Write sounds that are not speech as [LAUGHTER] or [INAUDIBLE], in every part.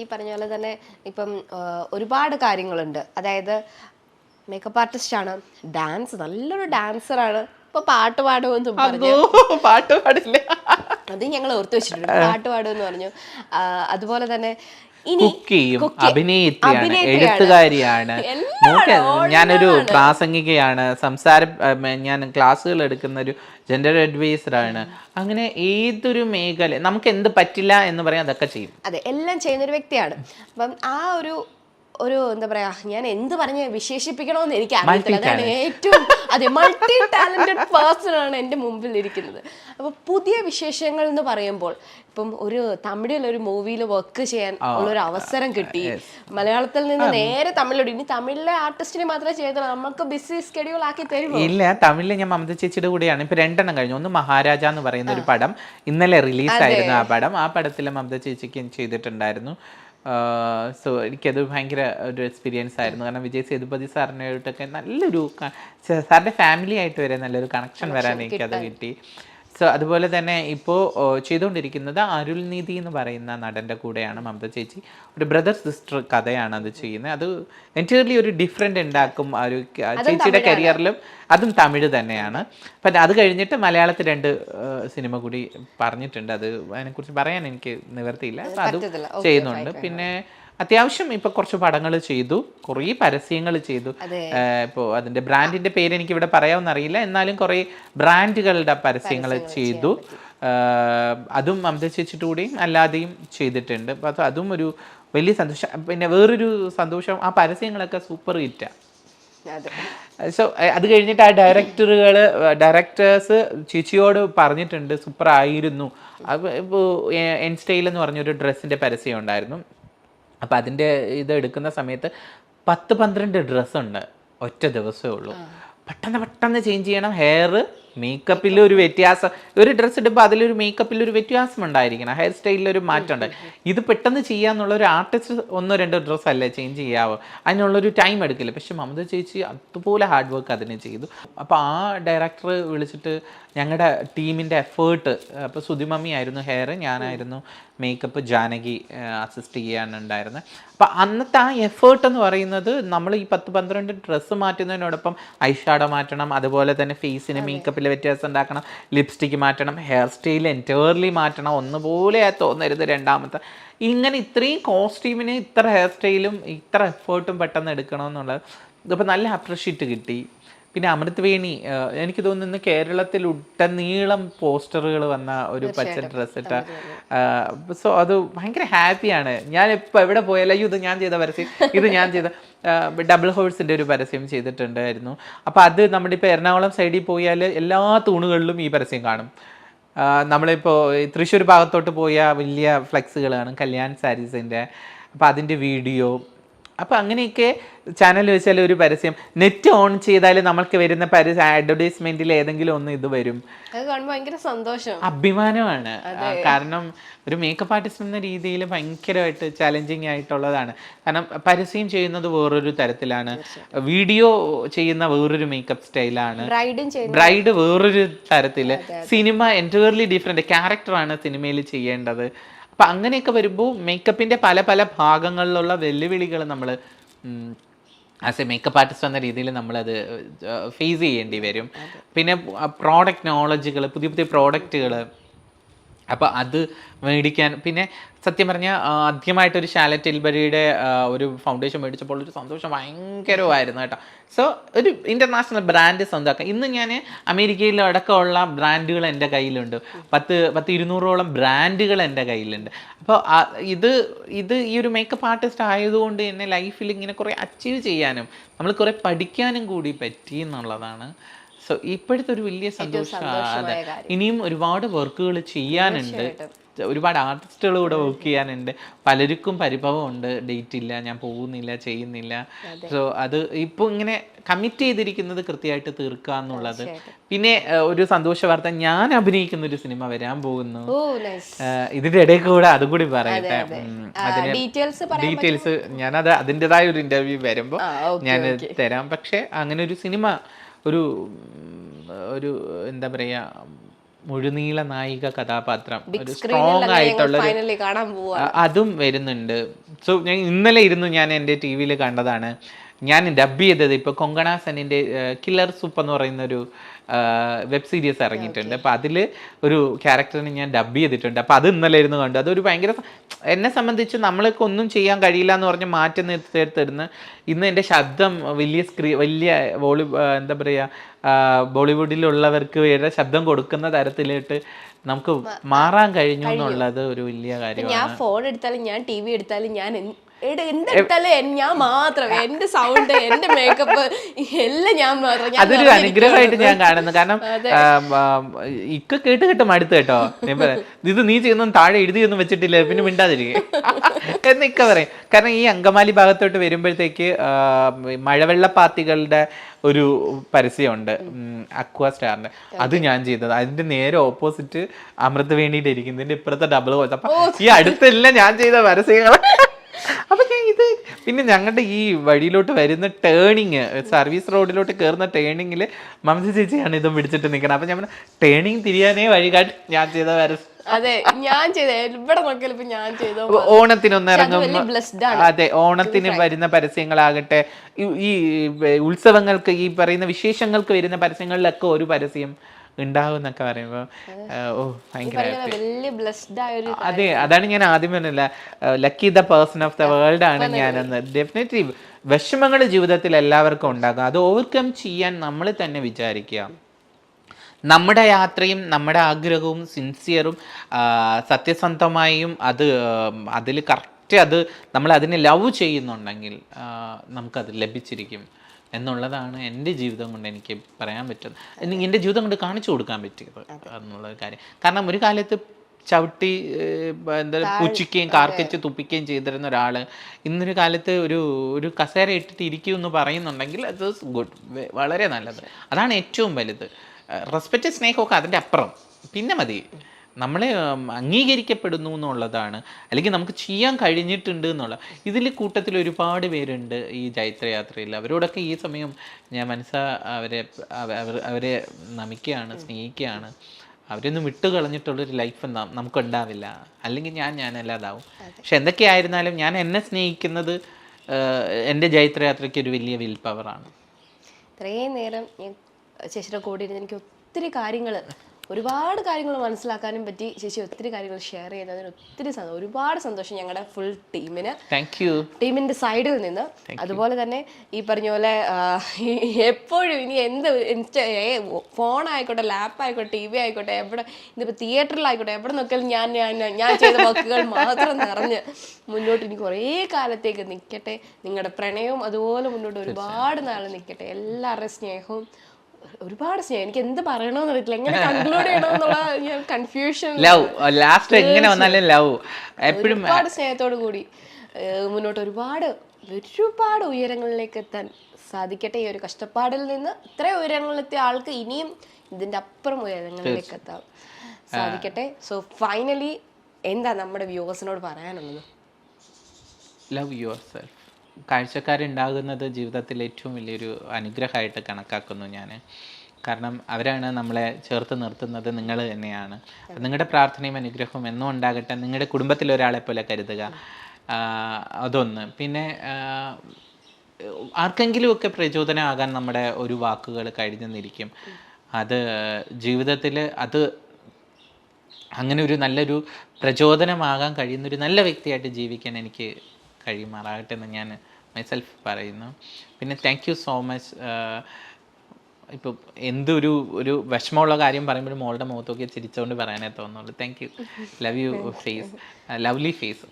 ഈ പറഞ്ഞ പോലെ തന്നെ ഇപ്പം ഒരുപാട് കാര്യങ്ങളുണ്ട്. അതായത് മേക്കപ്പ് ആർട്ടിസ്റ്റ് ആണ്. ഡാൻസ് നല്ലൊരു ഡാൻസറാണ് ഇപ്പൊ പാട്ട് പാടുമെന്നും പറഞ്ഞു. പാട്ട് പാടില്ല. അത് ഞങ്ങൾ ഓർത്തു വെച്ചിട്ടുണ്ട്. പാട്ട് പാടുമെന്ന് പറഞ്ഞു. അതുപോലെ തന്നെ കുക്ക് ചെയ്യും. അഭിനേത്രിയാണ്. എഴുത്തുകാരിയാണ്. ഞാനൊരു പ്രാസംഗികയാണ്. സംസാര ഞാൻ ക്ലാസ്സുകൾ എടുക്കുന്ന ഒരു ജെൻഡർ അഡ്വൈസറാണ് അങ്ങനെ ഏതൊരു മേഖല നമുക്ക് എന്ത് പറ്റില്ല എന്ന് പറയാൻ അതൊക്കെ ചെയ്യും. അതെ എല്ലാം ചെയ്യുന്ന ഒരു വ്യക്തിയാണ്. അപ്പം ആ ഒരു ഒരു എന്താ പറയാ ഞാൻ എന്ത് പറഞ്ഞ് വിശേഷിപ്പിക്കണമെന്ന് എനിക്ക് അറിയത്തില്ല. അതാണ് ഏറ്റവും അതെ മൾട്ടി ടാലന്റഡ് പേഴ്സൺ ആണ് എന്റെ മുമ്പിൽ ഇരിക്കുന്നത്. അപ്പോൾ പുതിയ വിശേഷങ്ങൾ എന്ന് പറയുമ്പോൾ ഇപ്പം ഒരു തമിഴിൽ ഒരു മൂവിയിൽ വർക്ക് ചെയ്യാൻ ഉള്ള ഒരു അവസരം കിട്ടി. മലയാളത്തിൽ നിന്ന് നേരെ തമിഴിലോട്ട്. ഇനി തമിഴിലെ ആർട്ടിസ്റ്റിനെ മാത്രമേ ചെയ്തുള്ളൂ നമുക്ക് ബിസി സ്കെഡ്യൂൾ ആക്കി തരും ഇല്ല തമിഴിൽ ഞാൻ മമത ചേച്ചിയുടെ കൂടെയാണ്. ഇപ്പൊ രണ്ടെണ്ണം കഴിഞ്ഞു. ഒന്ന് മഹാരാജ എന്ന് പറയുന്ന ഒരു പടം. ഇന്നലെ റിലീസ് ആയിരുന്നു ആ പടം. ആ പടത്തിൽ മമത ചേച്ചിക്ക് ചെയ്തിട്ടുണ്ടായിരുന്നു. സോ എനിക്കത് ഭയങ്കര ഒരു എക്സ്പീരിയൻസ് ആയിരുന്നു. കാരണം വിജയ് സേതുപതി സാറിനായിട്ടൊക്കെ നല്ലൊരു സാറിന്റെ ഫാമിലി ആയിട്ട് വരെ നല്ലൊരു കണക്ഷൻ വരാൻ എനിക്കത് കിട്ടി. സോ അതുപോലെ തന്നെ ഇപ്പോൾ ചെയ്തുകൊണ്ടിരിക്കുന്നത് അരുൾനീതി എന്ന് പറയുന്ന നടന്റെ കൂടെയാണ് മമത ചേച്ചി. ഒരു ബ്രദർ സിസ്റ്റർ കഥയാണ് അത് ചെയ്യുന്നത്. അത് എന്റയർലി ഒരു ഡിഫറെന്റ് ഉണ്ടാക്കും ആ ഒരു ചേച്ചിയുടെ കരിയറിലും അതും തമിഴ് തന്നെയാണ്. അപ്പം അത് കഴിഞ്ഞിട്ട് മലയാളത്തിൽ രണ്ട് സിനിമ കൂടി പറഞ്ഞിട്ടുണ്ട്. അത് അതിനെക്കുറിച്ച് പറയാൻ എനിക്ക് നിവർത്തിയില്ല അപ്പം അതും ചെയ്യുന്നുണ്ട്. പിന്നെ അത്യാവശ്യം ഇപ്പൊ കുറച്ച് പടങ്ങൾ ചെയ്തു കുറേ പരസ്യങ്ങൾ ചെയ്തു. ഇപ്പോ ഇപ്പോൾ അതിന്റെ ബ്രാൻഡിന്റെ പേര് എനിക്ക് ഇവിടെ പറയാമെന്ന് അറിയില്ല. എന്നാലും കുറേ ബ്രാൻഡുകളുടെ പരസ്യങ്ങൾ ചെയ്തു. അതും മമത ചേച്ചിട്ട് കൂടിയും അല്ലാതെയും ചെയ്തിട്ടുണ്ട്. അപ്പോൾ അതും ഒരു വലിയ സന്തോഷം. പിന്നെ വേറൊരു സന്തോഷം ആ പരസ്യങ്ങളൊക്കെ സൂപ്പർ ഹിറ്റാണ് സോ അത് കഴിഞ്ഞിട്ട് ആ ഡയറക്ടറുകൾ ഡയറക്ടേഴ്സ് ചേച്ചിയോട് പറഞ്ഞിട്ടുണ്ട് സൂപ്പർ ആയിരുന്നു. ഇപ്പോൾ എൻ സ്റ്റൈൽ എന്ന് പറഞ്ഞൊരു ഡ്രസ്സിന്റെ പരസ്യം ഉണ്ടായിരുന്നു. അപ്പോൾ അതിന്റെ ഇത് എടുക്കുന്ന സമയത്ത് പത്ത് പന്ത്രണ്ട് ഡ്രസ്സുണ്ട് ഒറ്റ ദിവസമേ ഉള്ളൂ. പെട്ടെന്ന് പെട്ടെന്ന് ചേഞ്ച് ചെയ്യണം. ഹെയർ മേക്കപ്പിൽ ഒരു വ്യത്യാസം ഒരു ഡ്രസ്സ് ഇടുമ്പോൾ അതിലൊരു മേക്കപ്പിൽ ഒരു വ്യത്യാസം ഉണ്ടായിരിക്കണം ഹെയർ സ്റ്റൈലിൽ ഒരു മാറ്റം ഉണ്ട് ഇത് പെട്ടെന്ന് ചെയ്യാന്നുള്ള ഒരു ആർട്ടിസ്റ്റ് ഒന്നോ രണ്ടോ ഡ്രസ്സ് അല്ലേ ചേഞ്ച് ചെയ്യാവോ. അതിനുള്ളൊരു ടൈം എടുക്കില്ല. പക്ഷെ മമത ചേച്ചി അതുപോലെ ഹാർഡ് വർക്ക് അതിനെ ചെയ്തു. അപ്പോൾ ആ ഡയറക്ടർ വിളിച്ചിട്ട് ഞങ്ങളുടെ ടീമിന്റെ എഫേർട്ട് അപ്പോൾ സുധിമമ്മി ആയിരുന്നു ഹെയർ ഞാനായിരുന്നു മേക്കപ്പ് ജാനകി അസിസ്റ്റ് ചെയ്യാനുണ്ടായിരുന്നത് അപ്പോൾ അന്നത്തെ ആ എഫേർട്ട് എന്ന് പറയുന്നത് നമ്മൾ ഈ പത്ത് പന്ത്രണ്ട് ഡ്രസ്സ് മാറ്റുന്നതിനോടൊപ്പം ഐഷാഡോ മാറ്റണം അതുപോലെ തന്നെ ഫേസിന് മേക്കപ്പിൽ വ്യത്യാസം ഉണ്ടാക്കണം. ലിപ്സ്റ്റിക്ക് മാറ്റണം ഹെയർ സ്റ്റൈൽ എന്റേർലി മാറ്റണം ഒന്നുപോലെ തോന്നരുത് രണ്ടാമത്തെ. ഇങ്ങനെ ഇത്രയും കോസ്റ്റ്യൂമിന് ഇത്ര ഹെയർ സ്റ്റൈലും ഇത്ര എഫേർട്ടും പെട്ടെന്ന് എടുക്കണമെന്നുള്ളത് ഇതിപ്പോൾ നല്ല അപ്രിഷ്യേറ്റ് കിട്ടി. പിന്നെ അമൃത് വേണി എനിക്ക് തോന്നുന്നു കേരളത്തിൽ ഉടനീളം പോസ്റ്ററുകൾ വന്ന ഒരു പച്ച ഡ്രസ് ഇട്ട സോ അത് ഭയങ്കര ഹാപ്പിയാണ് ഞാൻ ഇപ്പൊ എവിടെ പോയാലും അയ്യോ ഇത് ഞാൻ ചെയ്ത പരസ്യം ഇത് ഞാൻ ചെയ്ത ഡബിൾ ഹോഴ്സിന്റെ ഒരു പരസ്യം ചെയ്തിട്ടുണ്ടായിരുന്നു. അപ്പോൾ അത് നമ്മുടെ ഇപ്പോൾ എറണാകുളം സൈഡിൽ പോയാൽ എല്ലാ തൂണുകളിലും ഈ പരസ്യം കാണും. നമ്മളിപ്പോ നമ്മളിപ്പോൾ തൃശ്ശൂർ ഭാഗത്തോട്ട് പോയ വലിയ ഫ്ലെക്സുകൾ കാണും കല്യാൺ സാരീസിന്റെ അപ്പോൾ അതിന്റെ വീഡിയോ അപ്പോൾ അങ്ങനെയൊക്കെ ചാനൽ വെച്ചാൽ ഒരു പരസ്യം. നെറ്റ് ഓൺ ചെയ്താൽ നമ്മൾക്ക് വരുന്ന പരസ്യം അഡ്വർടൈസ്മെന്റിൽ ഏതെങ്കിലും ഒന്ന് ഇത് വരും. ഭയങ്കര സന്തോഷം. അഭിമാനമാണ്. കാരണം ഒരു മേക്കപ്പ് ആർട്ടിസ്റ്റ് എന്ന രീതിയിൽ ഭയങ്കരമായിട്ട് ചാലഞ്ചിങ് ആയിട്ടുള്ളതാണ്. കാരണം പരസ്യം ചെയ്യുന്നത് വേറൊരു തരത്തിലാണ്. വീഡിയോ ചെയ്യുന്ന വേറൊരു മേക്കപ്പ് സ്റ്റൈലാണ് ബ്രൈഡും വേറൊരു തരത്തിൽ. സിനിമ എന്റയർലി ഡിഫറെന്റ് ക്യാരക്ടറാണ് സിനിമയിൽ ചെയ്യേണ്ടത്. അപ്പൊ അങ്ങനെയൊക്കെ വരുമ്പോൾ മേക്കപ്പിന്റെ പല പല ഭാഗങ്ങളിലുള്ള വെല്ലുവിളികൾ നമ്മൾ ആസ് എ മേക്കപ്പ് ആർട്ടിസ്റ്റ് എന്ന രീതിയിൽ നമ്മളത് ഫേസ് ചെയ്യേണ്ടി വരും. പിന്നെ പ്രോഡക്റ്റ് നോളജുകൾ പുതിയ പുതിയ പ്രോഡക്റ്റുകൾ അപ്പോൾ അത് മേടിക്കാൻ പിന്നെ സത്യം പറഞ്ഞാൽ ആദ്യമായിട്ടൊരു ഷാലറ്റ് ടിൽബരിയുടെ ഒരു ഫൗണ്ടേഷൻ മേടിച്ചപ്പോൾ ഒരു സന്തോഷം ഭയങ്കരമായിരുന്നു കേട്ടോ. സോ ഒരു ഇന്റർനാഷണൽ ബ്രാൻഡ് സ്വന്തമാക്കാം. ഇന്ന് ഞാൻ അമേരിക്കയിൽ അടക്കമുള്ള ബ്രാൻഡുകൾ എന്റെ കയ്യിലുണ്ട്. പത്ത് പത്ത് ഇരുന്നൂറോളം ബ്രാൻഡുകൾ എന്റെ കയ്യിലുണ്ട്. അപ്പോൾ ഇത് ഇത് ഈ ഒരു മേക്കപ്പ് ആർട്ടിസ്റ്റ് ആയതുകൊണ്ട് തന്നെ ലൈഫിൽ ഇങ്ങനെ കുറേ അച്ചീവ് ചെയ്യാനും നമ്മൾ കുറേ പഠിക്കാനും കൂടി പറ്റി എന്നുള്ളതാണ് സോ ഇപ്പോഴത്തെ ഒരു വലിയ സന്തോഷമാണ്. ഇനിയും ഒരുപാട് വർക്കുകൾ ചെയ്യാനുണ്ട്. ഒരുപാട് ആർട്ടിസ്റ്റുകൾ കൂടെ വർക്ക് ചെയ്യാനുണ്ട്. പലർക്കും പരിഭവമുണ്ട് ഡേറ്റ് ഇല്ല ഞാൻ പോകുന്നില്ല ചെയ്യുന്നില്ല. സോ അത് ഇപ്പോൾ ഇങ്ങനെ കമ്മിറ്റ് ചെയ്തിരിക്കുന്നത് കൃത്യമായിട്ട് തീർക്കുക എന്നുള്ളത്. പിന്നെ ഒരു സന്തോഷ വാർത്ത ഞാൻ അഭിനയിക്കുന്ന ഒരു സിനിമ വരാൻ പോകുന്നു. ഇതിന്റെ ഇടയിൽ കൂടെ അതും കൂടി പറയട്ടെ. അതിന് ഡീറ്റെയിൽസ് ഞാനത് അതിന്റെതായ ഒരു ഇന്റർവ്യൂ വരുമ്പോൾ ഞാൻ തരാം. പക്ഷെ അങ്ങനെ ഒരു സിനിമ ഒരു ഒരു എന്താ പറയുക മുഴുനീള നായിക കഥാപാത്രം ഒരു സ്ട്രോങ് ആയിട്ടുള്ള അതും വരുന്നുണ്ട്. സോ ഞാൻ ഇന്നലെ ഇരുന്നു ഞാൻ എന്റെ ടി വിയിൽ കണ്ടതാണ്. ഞാൻ ഡബ് ചെയ്തത് ഇപ്പോൾ കൊങ്കണ സെനിന്റെ കില്ലർ സൂപ്പ് എന്ന് പറയുന്ന ഒരു വെബ് സീരീസ് ഇറങ്ങിയിട്ടുണ്ട്. അപ്പോൾ അതിൽ ഒരു ക്യാരക്ടറിനെ ഞാൻ ഡബ് ചെയ്തിട്ടുണ്ട്. അപ്പോൾ അത് ഇന്നലെ ഇരുന്ന് കണ്ടു അതൊരു ഭയങ്കര എന്നെ സംബന്ധിച്ച് നമ്മൾക്ക് ഒന്നും ചെയ്യാൻ കഴിയില്ല എന്ന് പറഞ്ഞ് മാറ്റി നിർത്തിയെടുത്തിരുന്ന് ഇന്ന് എന്റെ ശബ്ദം വലിയ സ്ക്രീ വലിയ ആ, എന്താ പറയുക ബോളിവുഡിലുള്ളവർക്ക് വേറെ ശബ്ദം കൊടുക്കുന്ന തരത്തിലിട്ട് നമുക്ക് മാറാൻ കഴിഞ്ഞു എന്നുള്ളത് ഒരു വലിയ കാര്യമാണ് ഞാൻ ഫോൺ എടുത്താലും ഞാൻ ടി വി എടുത്താലും ഞാൻ എന്തെടുത്താലും ഞാൻ മാത്രം. എന്റെ സൗണ്ട് എന്റെ മേക്കപ്പ് എല്ലാം ഞാൻ മാത്രം. അതൊരു. അനുഗ്രഹമായിട്ട് ഞാൻ കാണുന്നു. കാരണം ഇക്ക കേട്ട് കേട്ട് മടുത്ത് കേട്ടോ. ഇത് നീ ചെയ്യുന്ന താഴെ എഴുതിയൊന്നും വെച്ചിട്ടില്ല. പിന്നെ മിണ്ടാതിരിക്കെ. [LAUGHS] എന്ന് ഇക്ക പറയും. കാരണം ഈ അങ്കമാലി ഭാഗത്തോട്ട് വരുമ്പോഴത്തേക്ക് മഴവെള്ള മഴവെള്ളപ്പാത്തികളുടെ ഒരു പരസ്യമുണ്ട്. അക്വാ സ്റ്റാറിന്റെ അത് ഞാൻ ചെയ്തത്. അതിന്റെ നേരെ ഓപ്പോസിറ്റ് അമൃത് വേണ്ടിയിട്ട് ഇരിക്കുന്നതിന്റെ ഇപ്പുറത്തെ ഡബിൾ കോച്ച് അപ്പൊ ഈ അടുത്തെല്ലാം ഞാൻ ചെയ്ത ഇത് പിന്നെ ഞങ്ങളുടെ ഈ വഴിയിലോട്ട് വരുന്ന ടേണിങ് സർവീസ് റോഡിലോട്ട് കയറുന്ന ടേണിങ്ങിൽ മമത ചേച്ചിയാണ് ഇതും പിടിച്ചിട്ട് നിൽക്കണം അപ്പൊ ഞാൻ ടേണിങ് തിരിയാനേ വഴികാട്ടി ഞാൻ ചെയ്ത വരസ് അതെ ഞാൻ ചെയ്ത എവിടെ നോക്കിയാലും ഇപ്പൊ ഞാൻ ചെയ്ത ഓണത്തിന് ഓണത്തിനൊന്ന് ഇറങ്ങും. അതെ ഓണത്തിന് വരുന്ന പരസ്യങ്ങളാകട്ടെ ഈ ഉത്സവങ്ങൾക്ക് ഈ പറയുന്ന വിശേഷങ്ങൾക്ക് വരുന്ന പരസ്യങ്ങളിലൊക്കെ ഒരു പരസ്യം. ഉണ്ടാവും എന്നൊക്കെ പറയുമ്പോൾ ഓ ഭയങ്കര അതെ അതാണ് ഞാൻ ആദ്യം പറഞ്ഞില്ല lucky the person of the world ആണ് ഞാനെന്ന്. ഡെഫിനറ്റ്ലി വിഷമങ്ങൾ ജീവിതത്തിൽ എല്ലാവർക്കും ഉണ്ടാകും. അത് ഓവർകം ചെയ്യാൻ നമ്മൾ തന്നെ വിചാരിക്കുക. നമ്മുടെ യാത്രയും നമ്മുടെ ആഗ്രഹവും സിൻസിയറും സത്യസന്ധമായും അത് അതിൽ കറക്റ്റ് അത് നമ്മൾ അതിനെ ലവ് ചെയ്യുന്നുണ്ടെങ്കിൽ നമുക്കത് ലഭിച്ചിരിക്കും. എന്നുള്ളതാണ് എന്റെ ജീവിതം കൊണ്ട് എനിക്ക് പറയാൻ പറ്റുന്നത്. എന്റെ ജീവിതം കൊണ്ട് കാണിച്ചു കൊടുക്കാൻ പറ്റിയത് എന്നുള്ള കാര്യം. കാരണം ഒരു കാലത്ത് ചവിട്ടി എന്താ പൂച്ചിക്കുകയും കാർക്കിച്ച് തുപ്പിക്കുകയും ചെയ്തിരുന്ന ഒരാൾ ഇന്നൊരു കാലത്ത് ഒരു ഒരു കസേര ഇട്ടിട്ട് ഇരിക്കൂ എന്ന് പറയുന്നുണ്ടെങ്കിൽ അത് ഗുഡ് വളരെ നല്ലത്. അതാണ് ഏറ്റവും വലുത്. റെസ്പെക്റ്റ് സ്നേഹമൊക്കെ അതിന്റെ അപ്പുറം. പിന്നെ മതി. നമ്മളെ അംഗീകരിക്കപ്പെടുന്നു എന്നുള്ളതാണ്. അല്ലെങ്കിൽ നമുക്ക് ചെയ്യാൻ കഴിഞ്ഞിട്ടുണ്ട് എന്നുള്ള. ഇതിൽ കൂട്ടത്തിൽ ഒരുപാട് പേരുണ്ട് ഈ ജൈത്രയാത്രയിൽ അവരോടൊക്കെ ഈ സമയം ഞാൻ മനസ്സാ അവരെ അവരെ നമിക്കുകയാണ് സ്നേഹിക്കുകയാണ് അവരൊന്നും വിട്ടു കളഞ്ഞിട്ടുള്ളൊരു ലൈഫ് നമുക്ക് ഉണ്ടാവില്ല അല്ലെങ്കിൽ ഞാൻ ഞാനല്ലാതാവും പക്ഷെ എന്തൊക്കെയായിരുന്നാലും ഞാൻ എന്നെ സ്നേഹിക്കുന്നത് എന്റെ ജൈത്രയാത്രയ്ക്ക് ഒരു വലിയ വിൽ പവറാണ്. ഇത്രയും നേരം ഞാൻ ചേച്ചിയുടെ കൂടി ഇരുന്ന് എനിക്ക് ഒത്തിരി കാര്യങ്ങൾ ഒരുപാട് കാര്യങ്ങൾ മനസ്സിലാക്കാനും പറ്റി. ചേച്ചി ഒത്തിരി കാര്യങ്ങൾ ഷെയർ ചെയ്യുന്നതിന് ഒത്തിരി സന്തോഷം ഒരുപാട് സന്തോഷം ഞങ്ങളുടെ ഫുൾ ടീമിന് ടീമിന്റെ സൈഡിൽ നിന്ന്. അതുപോലെ തന്നെ ഈ പറഞ്ഞ പോലെ എപ്പോഴും ഇനി എന്ത് ഇൻസ്റ്റാ ഫോൺ ആയിക്കോട്ടെ ലാപ്പ് ആയിക്കോട്ടെ ടി വി ആയിക്കോട്ടെ എവിടെ ഇന്നിപ്പോൾ തിയേറ്ററിലായിക്കോട്ടെ എവിടെ നോക്കിയാലും ഞാൻ ഞാൻ ഞാൻ ചെയ്ത വർക്കുകൾ മാത്രം നിറഞ്ഞ് മുന്നോട്ട് ഇനി കുറേ കാലത്തേക്ക് നിൽക്കട്ടെ നിങ്ങളുടെ പ്രണയവും അതുപോലെ മുന്നോട്ട് ഒരുപാട് നാൾ നിൽക്കട്ടെ എല്ലാവരുടെ സ്നേഹവും ഒരുപാട് സ്നേഹം എനിക്ക് എന്ത് പറയണമെന്ന് അറിയത്തില്ല. എങ്ങനെ കൺക്ലൂഡ് ചെയ്യണമെന്നുള്ള ഞാൻ കൺഫ്യൂഷൻ ലവ് ലാസ്റ്റ് എങ്ങനെ വന്നാലും ലവ് എപ്പോഴും ഒരുപാട് സ്നേഹത്തോടു കൂടി മുന്നോട്ട് ഒരുപാട് ഒരുപാട് ഉയരങ്ങളിലേക്ക് എത്താൻ സാധിക്കട്ടെ ഈ ഒരു കഷ്ടപ്പാടിൽ നിന്ന്. ഇത്രയും ഉയരങ്ങളിലെത്തിയ ആൾക്ക് ഇനിയും ഇതിന്റെ അപ്പുറം ഉയരങ്ങളിലേക്ക് എത്താം സാധിക്കട്ടെ. സോ ഫൈനലി എന്താ നമ്മുടെ വ്യൂവേഴ്സിനോട് പറയാനുള്ളത്? ലവ് യുവർ സെൽഫ് കാഴ്ചക്കാരുണ്ടാകുന്നത് ജീവിതത്തിൽ ഏറ്റവും വലിയൊരു അനുഗ്രഹമായിട്ട് കണക്കാക്കുന്നു ഞാൻ. കാരണം അവരാണ് നമ്മളെ ചേർത്ത് നിർത്തുന്നത് നിങ്ങൾ തന്നെയാണ്. നിങ്ങളുടെ പ്രാർത്ഥനയും അനുഗ്രഹവും എന്നും ഉണ്ടാകട്ടെ നിങ്ങളുടെ കുടുംബത്തിൽ ഒരാളെ പോലെ കരുതുക. അതൊന്ന്. പിന്നെ ആർക്കെങ്കിലുമൊക്കെ പ്രചോദനമാകാൻ നമ്മുടെ ഒരു വാക്കുകൾ കഴിഞ്ഞെന്നിരിക്കും. അത് ജീവിതത്തിൽ അത് അങ്ങനെ ഒരു നല്ലൊരു പ്രചോദനമാകാൻ കഴിയുന്ന ഒരു നല്ല വ്യക്തിയായിട്ട് ജീവിക്കാൻ എനിക്ക് കഴിയുമാറാകട്ടെ എന്ന് ഞാൻ മൈസെൽഫ് പറയുന്നു. പിന്നെ താങ്ക് യു സോ മച്ച് ഇപ്പോൾ എന്തൊരു ഒരു വിഷമമുള്ള കാര്യം പറയുമ്പോൾ മോളുടെ മുഖത്തൊക്കെ ചിരിച്ചുകൊണ്ട് പറയാനേ തോന്നുള്ളൂ thank you love you face lovely face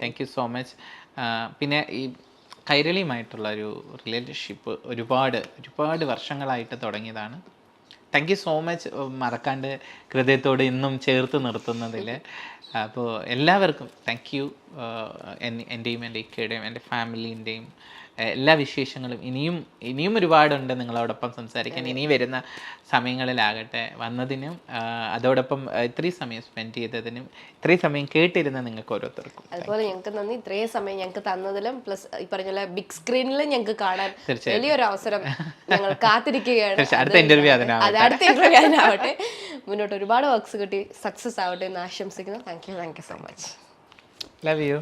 thank you so much പിന്നെ ഈ കൈരളിയുമായിട്ടുള്ള ഒരു റിലേഷൻഷിപ്പ് ഒരുപാട് ഒരുപാട് വർഷങ്ങളായിട്ട് തുടങ്ങിയതാണ്. താങ്ക് യു സോ മച്ച് മറക്കാണ്ട് ഹൃദയത്തോട് ഇന്നും ചേർത്ത് നിർത്തുന്നതിൽ അപ്പോൾ എല്ലാവർക്കും താങ്ക് യു എന്റെയും എന്റെ ഇക്കയുടെയും എന്റെ ഫാമിലീന്റെയും എല്ലാ വിശേഷങ്ങളും ഇനിയും ഇനിയും ഒരുപാടുണ്ട് നിങ്ങളോടൊപ്പം സംസാരിക്കാൻ. ഇനി വരുന്ന സമയങ്ങളിലാകട്ടെ വന്നതിനും അതോടൊപ്പം ഇത്രയും സമയം സ്പെൻഡ് ചെയ്തതിനും ഇത്രയും സമയം കേട്ടിരുന്ന നിങ്ങൾക്ക് ഓരോരുത്തർക്കും. അതുപോലെ ഞങ്ങൾക്ക് നന്ദി. ഇത്രയും സമയം ഞങ്ങൾക്ക് തന്നതിലും പ്ലസ് ഈ പറഞ്ഞ ബിഗ് സ്ക്രീനിൽ ഞങ്ങൾക്ക് കാണാൻ വലിയൊരു അവസരം ഞങ്ങൾ [LAUGHS] കാത്തിരിക്കുകയാണ്. അടുത്ത ഇന്റർവ്യൂ. അടുത്ത ഇന്റർവ്യൂ അതിനാവട്ടെ. മുന്നോട്ട് ഒരുപാട് വർക്ക്സ് കിട്ടി. സക്സസ് ആവട്ടെ എന്ന് ആശംസിക്കുന്നു. Thank you thank you so much love you